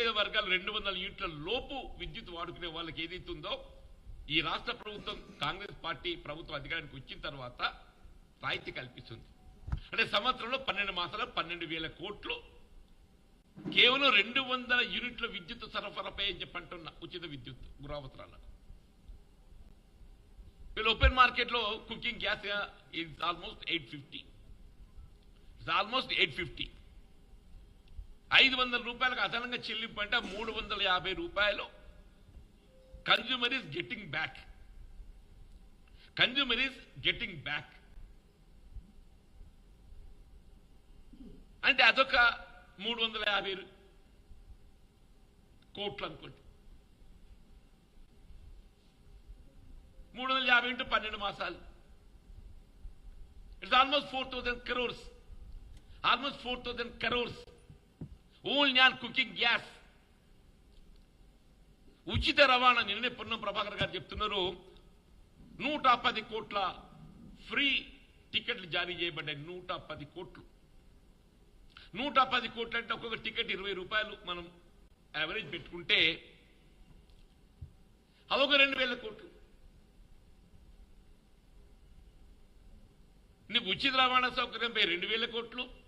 పేద వర్గాలు రెండు వందల యూనిట్ల లోపు విద్యుత్ వాడుకునే వాళ్ళకి ఏదైతుందో ఈ రాష్ట్ర ప్రభుత్వం కాంగ్రెస్ పార్టీ ప్రభుత్వం అధికారానికి వచ్చిన తర్వాత రాయితీ కల్పిస్తుంది. అంటే సంవత్సరంలో పన్నెండు మాసాలు పన్నెండు వేల కోట్లు. కేవలం రెండు వందల యూనిట్ల విద్యుత్ సరఫరాపై అని చెప్పంటున్న ఉచిత విద్యుత్ గృహావసరాలకు వీళ్ళు ఓపెన్ మార్కెట్లో cooking gas is almost eight fifty it's almost eight fifty ఐదు వందల రూపాయలకు అదనంగా చెల్లింపు అంటే మూడు వందల యాభై రూపాయలు. Consumer is getting back consumer is getting back అంటే అదొక మూడు వందల యాభై కోట్లు అనుకోండి. మూడు వందల యాభై ఇంటూ పన్నెండు మాసాలు. It's almost four thousand crores almost four thousand crores only on cooking gas. ఉచిత రవాణా నిన్నే పొన్నం ప్రభాకర్ గారు చెప్తున్నారు. నూట పది కోట్ల ఫ్రీ టికెట్లు జారీ చేయబడ్డాయి. నూట పది కోట్లు. నూట పది కోట్లు అంటే ఒక్కొక్క టికెట్ ఇరవై రూపాయలు మనం యావరేజ్ పెట్టుకుంటే అదొక రెండు వేల కోట్లు. నీకు ఉచిత రవాణా సౌకర్యంపై రెండు వేల కోట్లు.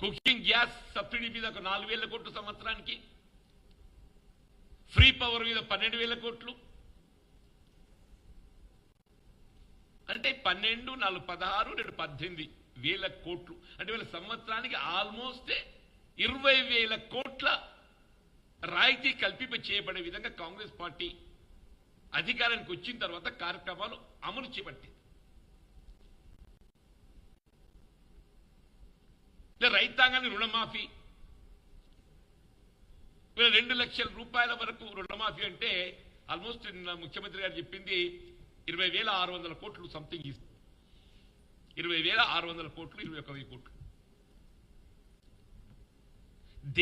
కుకింగ్ గ్యాస్ సబ్సిడీ మీద ఒక నాలుగు వేల కోట్లు సంవత్సరానికి. ఫ్రీ పవర్ మీద పన్నెండు వేల కోట్లు. అంటే పన్నెండు నాలుగు పదహారు రెండు పద్దెనిమిది వేల కోట్లు. అంటే వీళ్ళ సంవత్సరానికి ఆల్మోస్ట్ ఇరవై వేల కోట్ల రాయితీ కల్పింప చేయబడే విధంగా కాంగ్రెస్ పార్టీ అధికారానికి వచ్చిన తర్వాత కార్యక్రమాలు అమలు చేపట్టింది. ఇలా రైతాంగానికి రుణమాఫీ. వీళ్ళ రెండు లక్షల రూపాయల వరకు రుణమాఫీ అంటే ఆల్మోస్ట్ నిన్న ముఖ్యమంత్రి గారు చెప్పింది ఇరవై వేల ఆరు వందల కోట్లు సంథింగ్ ఇరవై వేల ఆరు వందల కోట్లు ఇరవై ఒక వెయ్యి కోట్లు.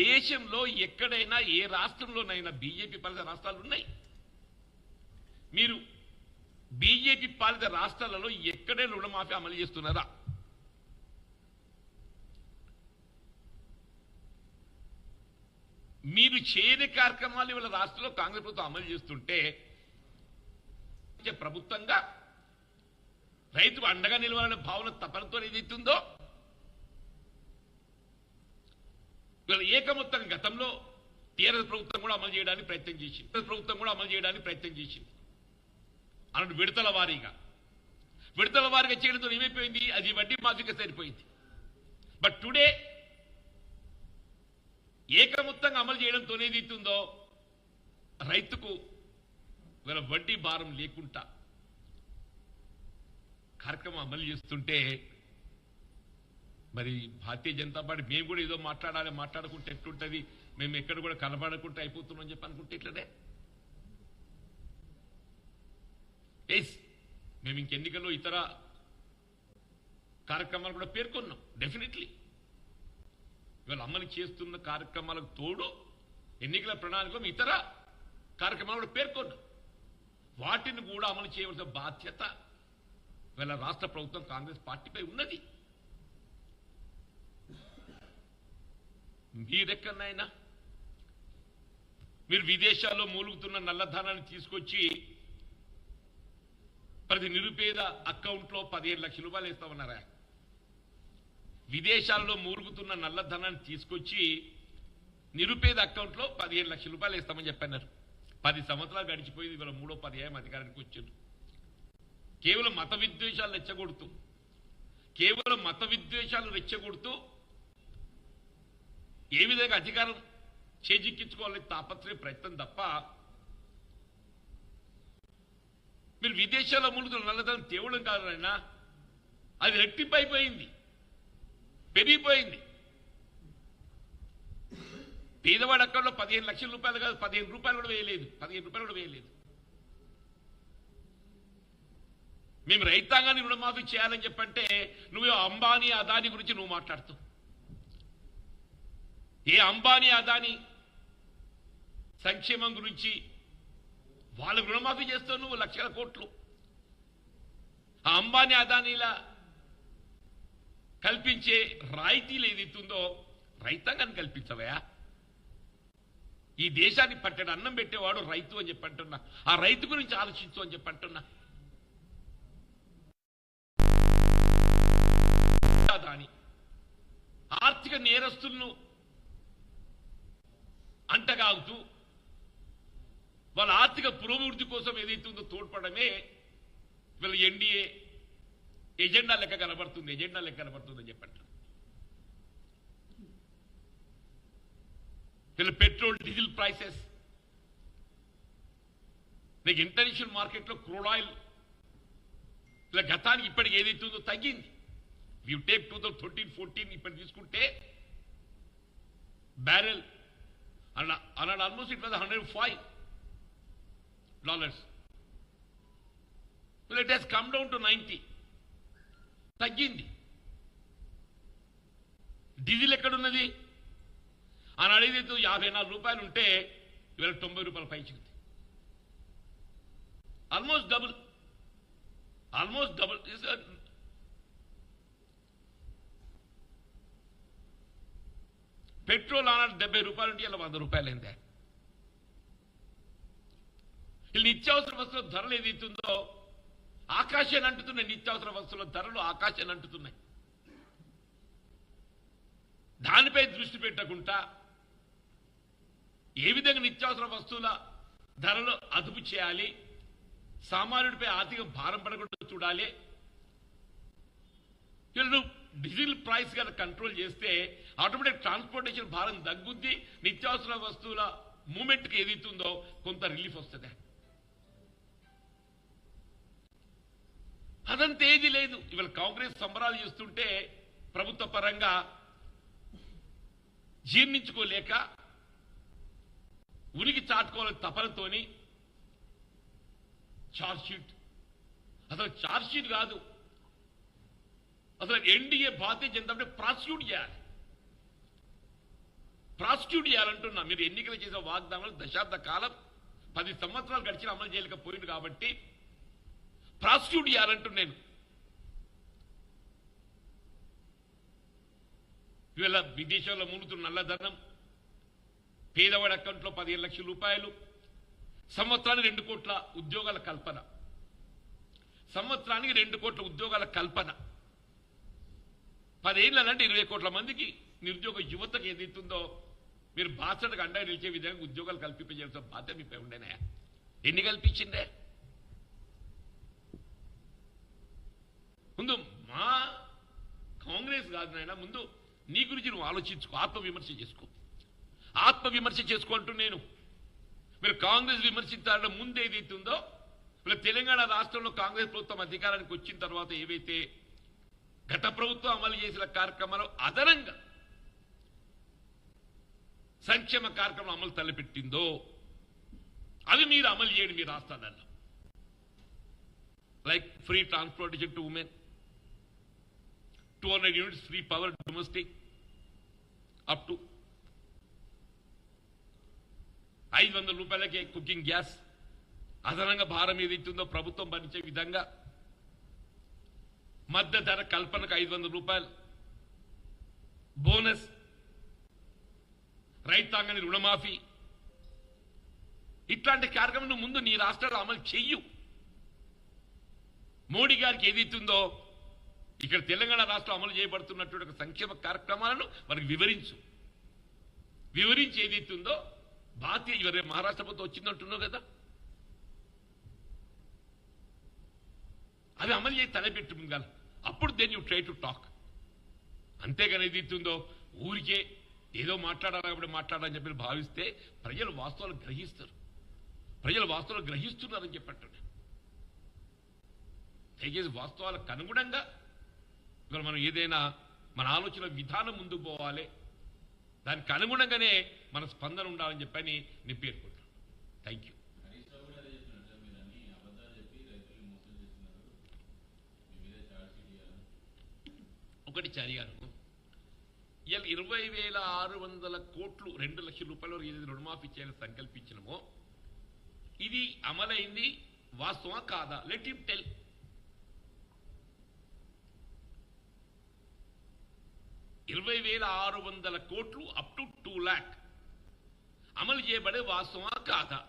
దేశంలో ఎక్కడైనా ఏ రాష్ట్రంలోనైనా బీజేపీ పాలిత రాష్ట్రాలు ఉన్నాయి. మీరు బీజేపీ పాలిత రాష్ట్రాలలో ఎక్కడైనా రుణమాఫీ అమలు చేస్తున్నారా? మీరు చేయని కార్యక్రమాలు ఇవాళ రాష్ట్రంలో కాంగ్రెస్ ప్రభుత్వం అమలు చేస్తుంటే ప్రభుత్వంగా రైతు అండగా నిలవాలనే భావన తపనతో ఏదైతుందో ఇవాళ ఏకమొత్తం గతంలో టీఆర్ఎస్ ప్రభుత్వం కూడా అమలు చేయడానికి ప్రయత్నం చేసింది. టీఆర్ఎస్ ప్రభుత్వం కూడా అమలు చేయడానికి ప్రయత్నం చేసింది. అన్నట్టు విడతల వారీగా విడతల వారీగా చేయడంతో ఏమైపోయింది? అది వడ్డీ మాఫీగా సరిపోయింది. బట్ టుడే ఏకమొత్తంగా అమలు చేయడంతోనే ఏదైతుందో రైతుకు వీళ్ళ వడ్డీ భారం లేకుండా కార్యక్రమం అమలు చేస్తుంటే మరి భారతీయ జనతా పార్టీ మేము కూడా ఏదో మాట్లాడాలి మాట్లాడుకుంటే ఎట్లుంటుంది మేము ఎక్కడ కూడా కనబడకుంటే అయిపోతున్నాం అని చెప్పి అనుకుంటే ఇట్లనే ఎస్ మేము ఇంకెన్నికల్లో ఇతర కార్యక్రమాలు కూడా పేర్కొన్నాం డెఫినెట్లీ ఇవాళ అమలు చేస్తున్న కార్యక్రమాలకు తోడు ఎన్నికల ప్రణాళికలో ఇతర కార్యక్రమాలు కూడా పేర్కొన్నాం వాటిని కూడా అమలు చేయవలసిన బాధ్యత ఇవాళ రాష్ట్ర ప్రభుత్వం కాంగ్రెస్ పార్టీపై ఉన్నది. మీరెక్కడైనా మీరు విదేశాల్లో మూలుగుతున్న నల్లధనాన్ని తీసుకొచ్చి ప్రతి నిరుపేద అకౌంట్లో పదిహేడు లక్షల రూపాయలు వేస్తామన్నారా విదేశాల్లో మూలుగుతున్న నల్లధనాన్ని తీసుకొచ్చి నిరుపేద అకౌంట్లో పదిహేడు లక్షల రూపాయలు వేస్తామని చెప్పన్నారు. పది సంవత్సరాలు గడిచిపోయింది ఇవాళ మూడో పర్యాయం అధికారానికి వచ్చారు కేవలం మత విద్వేషాలు రెచ్చగొడుతూ కేవలం మత విద్వేషాలు రెచ్చగొడుతూ ఏ విధంగా అధికారం చేజిక్కించుకోవాలని తాపత్రయ ప్రయత్నం తప్ప మీరు విదేశాల్లో ములుగుతున్న నల్లధనం తేవడం కాదు నాయనా అది రెట్టింపు అయిపోయింది. పెరిగిపోయింది. పేదవాడి అక్కడలో పదిహేను లక్షల రూపాయలు కాదు పదిహేను రూపాయలు కూడా వేయలేదు పదిహేను రూపాయలు కూడా వేయలేదు. మేము రైతాంగాన్ని రుణమాఫీ చేయాలని చెప్పంటే నువ్వు అంబానీ అదాని గురించి నువ్వు మాట్లాడుతావు. ఏ అంబానీ అదాని సంక్షేమం గురించి వాళ్ళకు రుణమాఫీ చేస్తావు నువ్వు లక్షల కోట్లు. ఆ అంబానీ అదానిలా కల్పించే రాయితీలు ఏదైతుందో రైతాంగాన్ని కల్పించవయా ఈ దేశాన్ని పట్టెడు అన్నం పెట్టేవాడు రైతు అని చెప్పంటున్నా ఆ రైతు గురించి ఆలోచించు అని చెప్పంటున్నా దాని ఆర్థిక నేరస్తులను అంటగాగుతూ వాళ్ళ ఆర్థిక పురోభివృద్ధి కోసం ఏదైతుందో తోడ్పడమే వీళ్ళ ఎన్డీఏ ఎజెండా లెక్క కనబడుతుంది ఎజెండా లెక్క కనబడుతుంది అని చెప్పంటారు వీళ్ళ పెట్రోల్ డీజిల్ ప్రైసెస్ నీకు ఇంటర్నేషనల్ మార్కెట్లో క్రూడ్ ఆయిల్ ఇలా గతానికి ఇప్పటికి ఏదైతే ఉందో తగ్గింది. You take two thousand thirteen fourteen ఇప్పుడు తీసుకుంటే బ్యారెల్ అన్న అన్నాడు almost it was hundred five dollars it has come down to ninety తగ్గింది. డీజిల్ ఎక్కడున్నది? ఆనాడు ఏదైతే యాభై నాలుగు రూపాయలు ఉంటే ఇవాళ తొంభై రూపాయల పైచింది almost double almost double petrol ఆనాడు డెబ్బై రూపాయలు ఉంటే ఇలా వంద రూపాయలు అయిందే. వీళ్ళు నిత్యావసర వస్తువుల ధరలు ఏదైతుందో ఆకాశాన్ని అంటుతున్నాయి నిత్యావసర వస్తువుల ధరలు ఆకాశాన్ని అంటుతున్నాయి. దానిపై దృష్టి పెట్టకుండా ఏ విధంగా నిత్యావసర వస్తువుల ధరలు అదుపు చేయాలి సామాన్యుడిపై ఆర్థిక భారం పడకుండా చూడాలి వీళ్ళు డీజిల్ ప్రైస్ కనుక కంట్రోల్ చేస్తే ఆటోమేటిక్ ట్రాన్స్పోర్టేషన్ భారం తగ్గుద్ది నిత్యావసర వస్తువుల మూమెంట్కి ఏదైతుందో కొంత రిలీఫ్ వస్తుంది. అదంత ఏది లేదు. ఇవాళ కాంగ్రెస్ సంబరాలు చేస్తుంటే ప్రభుత్వ పరంగా జీర్ణించుకోలేక ఉనికి చాటుకోవాలని తపనతోని చార్జ్షీట్ అసలు చార్జ్షీట్ కాదు. అసలు NDA Bharatiya Janata party prosecute చేయాలి. ప్రాసిక్యూట్ చేయాలంటున్నా. మీరు ఎన్నికలు చేసే వాగ్దానాలు దశాబ్ద కాలం పది సంవత్సరాలు గడిచిన అమలు చేయలేకపోయింది కాబట్టి ప్రాసిక్యూట్ చేయాలంటున్నా నేను. ఇవాళ విదేశాల్లో మునుతున్న నల్లధనం పేదవాడి అకౌంట్లో పదిహేను లక్షల రూపాయలు సంవత్సరానికి రెండు కోట్ల ఉద్యోగాల కల్పన. సంవత్సరానికి రెండు కోట్ల ఉద్యోగాల కల్పన. పదేళ్ళనంటే ఇరవై కోట్ల మందికి నిరుద్యోగ యువతకు ఏదైతుందో మీరు బాసటకు అండగా నిలిచే విధంగా ఉద్యోగాలు కల్పింపజేయాల్సిన బాధ్యత మీపై ఉండేనే ఎన్ని కల్పించిందే ముందు మా కాంగ్రెస్ కాదు నాయన ముందు నీ గురించి నువ్వు ఆలోచించుకో ఆత్మవిమర్శ చేసుకో. ఆత్మవిమర్శ చేసుకో అంటూ నేను మీరు కాంగ్రెస్ విమర్శించాలంటే ముందు ఏదైతే ఉందో మీరు తెలంగాణ రాష్ట్రంలో కాంగ్రెస్ ప్రభుత్వం అధికారానికి వచ్చిన తర్వాత ఏవైతే గత ప్రభుత్వం అమలు చేసిన కార్యక్రమాలు అదనంగా సంక్షేమ కార్యక్రమం అమలు తలపెట్టిందో అవి మీరు అమలు చేయండి మీ రాష్ట్రాలలో. Like free transportation to women two hundred units free power domestic up to ఐదు వందల రూపాయలకే కుకింగ్ గ్యాస్ అదనంగా భారం ఏదైతుందో ప్రభుత్వం భరించే విధంగా మధ్య ధర కల్పనకు ఐదు వందల రూపాయలు. బోనస్ రైతాంగాన్ని రుణమాఫీ. ఇట్లాంటి కార్యక్రమం ముందు నీ రాష్ట్రాలు అమలు చెయ్యు. మోడీ గారికి ఏదైతుందో ఇక్కడ తెలంగాణ రాష్ట్రం అమలు చేయబడుతున్నటువంటి ఒక సంక్షేమ కార్యక్రమాలను మనకు వివరించు. వివరించి ఏదైతుందో భారతీయ ఇవరే మహారాష్ట్ర ప్రభుత్వం వచ్చిందంటున్నావు కదా? అవి అమలు చేసి తలపెట్టు ముందు అప్పుడు then you try to talk అంతేగాని ఏదైతుందో ఊరికే ఏదో మాట్లాడాలి కాబట్టి మాట్లాడాలని చెప్పి భావిస్తే ప్రజలు వాస్తవాలు గ్రహిస్తారు. ప్రజలు వాస్తవాలు గ్రహిస్తున్నారని చెప్పట్టు దయచేసి వాస్తవాలకు అనుగుణంగా ఇవాళ మనం ఏదైనా మన ఆలోచన విధానం ముందుకు పోవాలి. దానికి అనుగుణంగానే మన స్పందన ఉండాలని చెప్పని నేను పేర్కొంటాను థ్యాంక్ యూ మీద ఒకటి చారి ఇవాళ ఇరవై వేల ఆరు వందల కోట్లు రెండు లక్షల రూపాయల వరకు ఏదైతే రుణమాఫీ చేయాలని సంకల్పించినమో ఇది అమలైంది వాస్తవా కాదా? లెట్ ఇమ్ టెల్ ఇరవై వేల ఆరు వందల కోట్లు అప్ టు టూ ల్యాక్ అమలు చేయబడే వాస్తవా కాదా?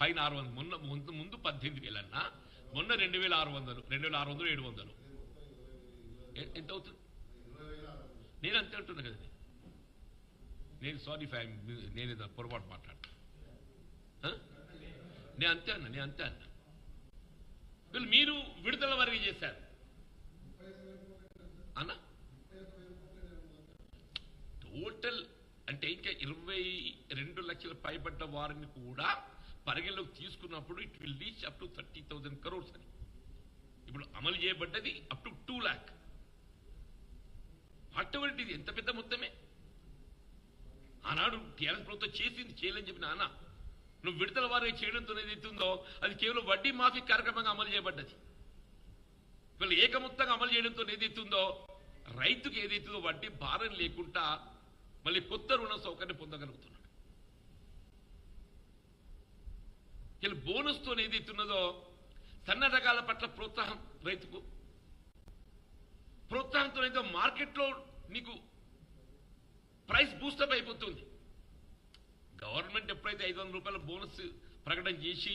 పైన ఆరు వందలు మొన్న ముందు ముందు పద్దెనిమిది వేలన్నా? మొన్న రెండు వేల ఆరు వందలు రెండు వేల ఆరు వందలు ఏడు వందలు. ఎంత అవుతుంది? నేను అంతే అంటున్నా కదా నేను. సారీ ఫ్యామ్ నేను పొరపాటు మాట్లాడతా. నేను అంతే అన్నా నేను అంతే అన్నా. వీళ్ళు మీరు విడుదల వరకు చేశారు. అన్న? టోటల్ అంటే ఇంకా ఇరవై రెండు లక్షల పైబడ్డ వారిని కూడా పరిగణలోకి తీసుకున్నప్పుడు it will reach up to thirty thousand crores అని. ఇప్పుడు అమలు చేయబడ్డది అప్ టు టూ ల్యాక్ అటువంటిది ఎంత పెద్ద మొత్తమే? ఆనాడు టీఆర్ఎస్ ప్రభుత్వం చేసింది చేయలేని చెప్పిన అన్నా. నువ్వు విడతల వారికి చేయడంతో ఏదైతుందో అది కేవలం వడ్డీ మాఫీ కార్యక్రమంగా అమలు చేయబడ్డది. వీళ్ళు ఏకమొత్తంగా అమలు చేయడంతో ఏదైతుందో రైతుకు ఏదైతుందో వడ్డీ భారం లేకుండా మళ్ళీ కొత్త రుణ సౌకర్యం పొందగలుగుతున్నాడు. వీళ్ళు బోనస్తో ఏదైతున్నదో సన్న రకాల పట్ల ప్రోత్సాహం రైతుకు. ప్రోత్సాహంతో అయితే మార్కెట్లో నీకు ప్రైస్ బూస్టప్ అయిపోతుంది. గవర్నమెంట్ ఎప్పుడైతే ఐదు వందల రూపాయల బోనస్ ప్రకటన చేసి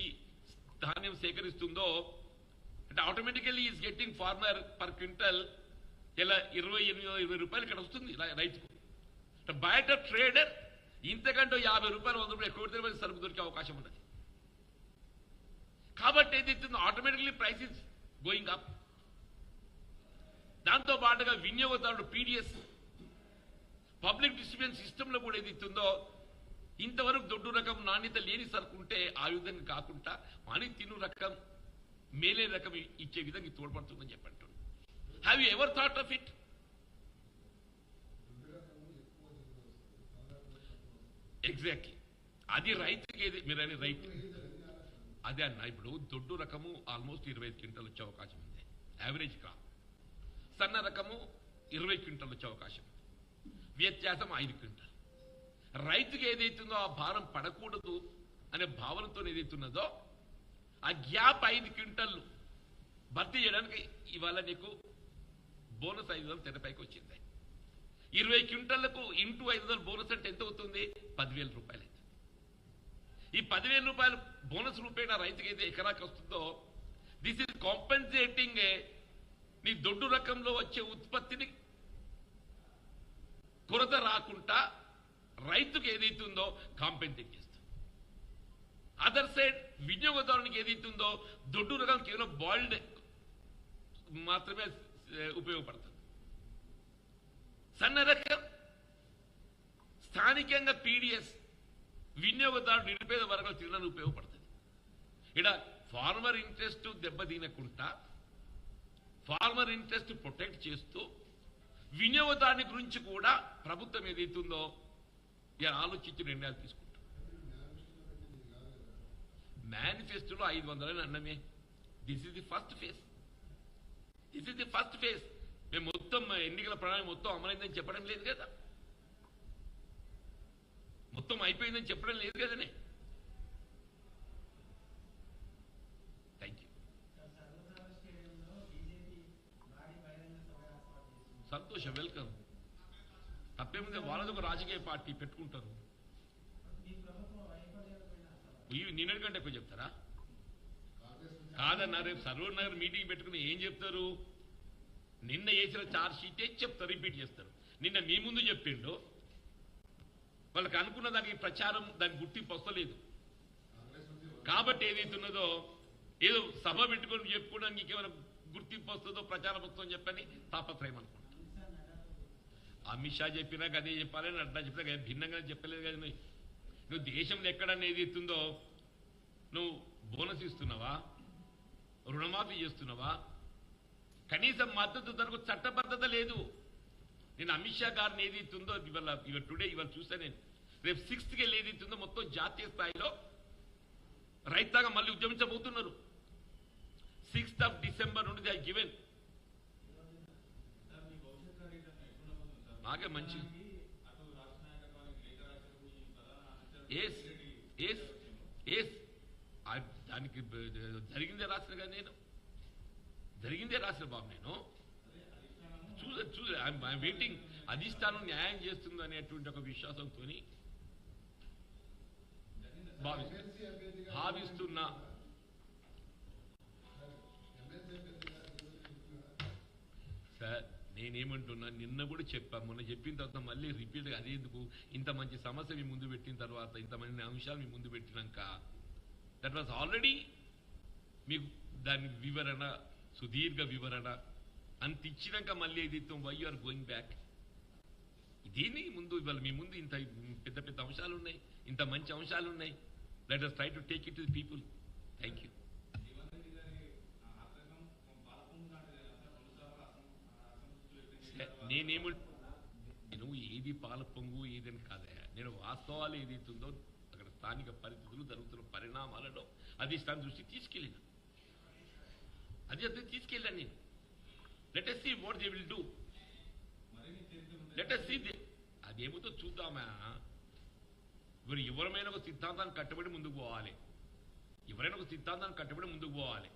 ధాన్యం సేకరిస్తుందో అంటే automatically is getting farmer per quintal ఇలా ఇరవై ఎనిమిది ఇరవై రూపాయలు ఇక్కడ వస్తుంది రైతుకు. అంటే బయట ట్రేడర్ ఇంతకంటే యాభై రూపాయలు వంద రూపాయలు ఎక్కువ రూపాయలు సరుకు దొరికే అవకాశం ఉన్నది. కాబట్టి ఏదైతుందో automatically price is going up దాంతో పాటుగా వినియోగదారుడు పీడిఎస్ పబ్లిక్ డిస్ట్రిబ్యూషన్ సిస్టంలో కూడా ఏదైతుందో ఇస్తుందో ఇంతవరకు దొడ్డు రకం నాణ్యత లేని సరుకు ఉంటే ఆ విధంగా కాకుండా అని తిను రకం మేలే రకం ఇచ్చే విధంగా తోడ్పడుతుందని చెప్పంటున్నాను have you ever thought of it exactly అది రైతుకి ఏది? మీరు అని అదే అన్న ఇప్పుడు దొడ్డు రకము ఆల్మోస్ట్ ఇరవై ఐదు క్వింటల్ వచ్చే అవకాశం ఉంది. యావరేజ్ క్రాప్ సన్న రకము ఇరవై క్వింటల్ వచ్చే అవకాశం ఉంది. వ్యత్యాసం ఐదు క్వింటల్. రైతుకి ఏదైతుందో ఆ భారం పడకూడదు అనే భావనతో ఏదైతున్నదో ఆ గ్యాప్ ఐదు క్వింటల్ భర్తీ చేయడానికి ఇవాళ నీకు బోనస్ ఐదు వందలు తెరపైకి వచ్చింది. ఇరవై క్వింటళ్ళకు ఇంటూ ఐదు వందలు బోనస్ అంటే ఎంత అవుతుంది? పదివేల రూపాయలు అవుతుంది. ఈ పదివేల రూపాయలు బోనస్ రూపేణ రైతుకి అయితే ఎకరాకి వస్తుందో దిస్ ఇస్ కాంపెన్సేటింగ్ నీ దొడ్డు రకంలో వచ్చే ఉత్పత్తిని కొరత రాకుండా రైతుకు ఏదైతుందో కాంపెన్సేట్ చేస్తుంది అదర్ సైడ్ వినియోగదారునికి ఏదైతుందో దొడ్డు రకం కేవలం బాయిల్డ్ మాత్రమే ఉపయోగపడుతుంది సన్న రకం స్థానికంగా పీడిఎస్ వినియోగదారుడు నిరుపేద వర్గాలు తినడానికి ఉపయోగపడుతుంది ఇక్కడ ఫార్మర్ ఇంట్రెస్ట్ దెబ్బతినకుండా ఫార్మర్ ఇంట్రెస్ట్ ప్రొటెక్ట్ చేస్తూ వినియోగదారుని గురించి కూడా ప్రభుత్వం ఏదైతుందో నేను ఆలోచించి నిర్ణయాలు తీసుకుంటాం. మేనిఫెస్టోలో ఐదు వందలని అన్నమే. This is the first phase this is the first phase మేము మొత్తం ఎన్నికల ప్రణాళిక మొత్తం అమలైందని చెప్పడం లేదు కదా. మొత్తం అయిపోయిందని చెప్పడం లేదు కదనే థ్యాంక్ యూ సంతోషం వెల్కమ్ తప్పేముంది వాళ్ళది ఒక రాజకీయ పార్టీ పెట్టుకుంటారు. ఇవి నిన్నటి కంటే ఎక్కువ చెప్తారా? కాదన్నా రేపు సర్వర్ నగర్ మీటింగ్ పెట్టుకుని ఏం చెప్తారు? నిన్న వేసిన చార్జ్ షీటే చెప్తారు రిపీట్ చేస్తారు. నిన్న మీ ముందు చెప్పిండు. వాళ్ళకి అనుకున్న దానికి ప్రచారం దానికి గుర్తింపు వస్తలేదు కాబట్టి ఏదైతున్నదో ఏదో సభ పెట్టుకొని చెప్పుకోవడానికి ఇంకేమైనా గుర్తింపు వస్తుందో ప్రచారం వస్తుందో చెప్పని తాపత్రయం అనుకుంటున్నాను. అమిత్ షా చెప్పినా అదే చెప్పాలని అట్లా చెప్పినా భిన్నంగా చెప్పలేదు కదా నువ్వు నువ్వు దేశంలో ఎక్కడన్నా ఏది ఇస్తుందో నువ్వు బోనస్ ఇస్తున్నావా? రుణమాఫీ చేస్తున్నావా? కనీసం మద్దతు ధరకు చట్టబద్ధత లేదు. నేను అమిత్ షా గారిని ఏది ఇస్తుందో ఇవాళ ఇవాళ టుడే ఇవాళ చూసా నేను. రేపు సిక్స్త్కి వెళ్ళి ఏది ఇస్తుందో మొత్తం జాతీయ స్థాయిలో రైతాగా మళ్ళీ ఉద్యమించబోతున్నారు. సిక్స్త్ ఆఫ్ డిసెంబర్ నుండి దే గివెన్ సార్ మీ భవిష్యత్ కార్యాచరణ ఎట్లా ఉండబోతుంది సార్ నాకే మంచి అటు రాష్ట్ర నాయకత్వానికి లేఖ రాశారు మీ ప్రధాన అనుచరుడు బాగా మంచి. ఏస్ ఏస్ దానికి జరిగిందే రాసిన కదా నేను. జరిగిందే రాసిన బాబు నేను. చూస చూస ఐఎమ్ వెయిటింగ్ అధిష్టానం న్యాయం చేస్తుంది అనేటువంటి ఒక విశ్వాసంతో భావిస్తున్నా సార్ నేనేమంటున్నా నిన్న కూడా చెప్పా మొన్న చెప్పిన తర్వాత మళ్ళీ రిపీట్గా అదేందుకు? ఇంత మంచి సమస్య మీ ముందు పెట్టిన తర్వాత ఇంత మంది అంశాలు మీ ముందు పెట్టినాక దట్ వాజ్ ఆల్రెడీ మీకు దాని వివరణ సుదీర్ఘ వివరణ అంత ఇచ్చినాక మళ్ళీ ఏదైతే వై ఆర్ గోయింగ్ బ్యాక్ దీన్ని ముందు ఇవాళ మీ ముందు ఇంత పెద్ద పెద్ద అంశాలు ఉన్నాయి ఇంత మంచి అంశాలు ఉన్నాయి. Let us try to take it to the people thank you Revanth Reddy గారి ఆ, ఆగ్రహం పాలకొంగు లాంటిది కదా సార్ రెండుసార్లు అసం- ఆ, అసంతృప్తులు వ్యక్తం చేసిన నేను ఏది పాల పొంగు ఏదని కాదే. నేను వాస్తవాలు ఏదైతుందో అక్కడ స్థానిక పరిస్థితులు జరుగుతున్న పరిణామాలలో అధిష్టానం దృష్టి తీసుకెళ్ళిన. అది అదే తీసుకెళ్ళాను నేను. Let us see what they will do మరిన్ని చర్చలు సీ అదేమిటో చూద్దామా? ఇప్పుడు ఎవరమైన ఒక సిద్ధాంతాన్ని కట్టుబడి ముందుకు పోవాలి. ఎవరైనా ఒక సిద్ధాంతాన్ని కట్టుబడి ముందుకు పోవాలి.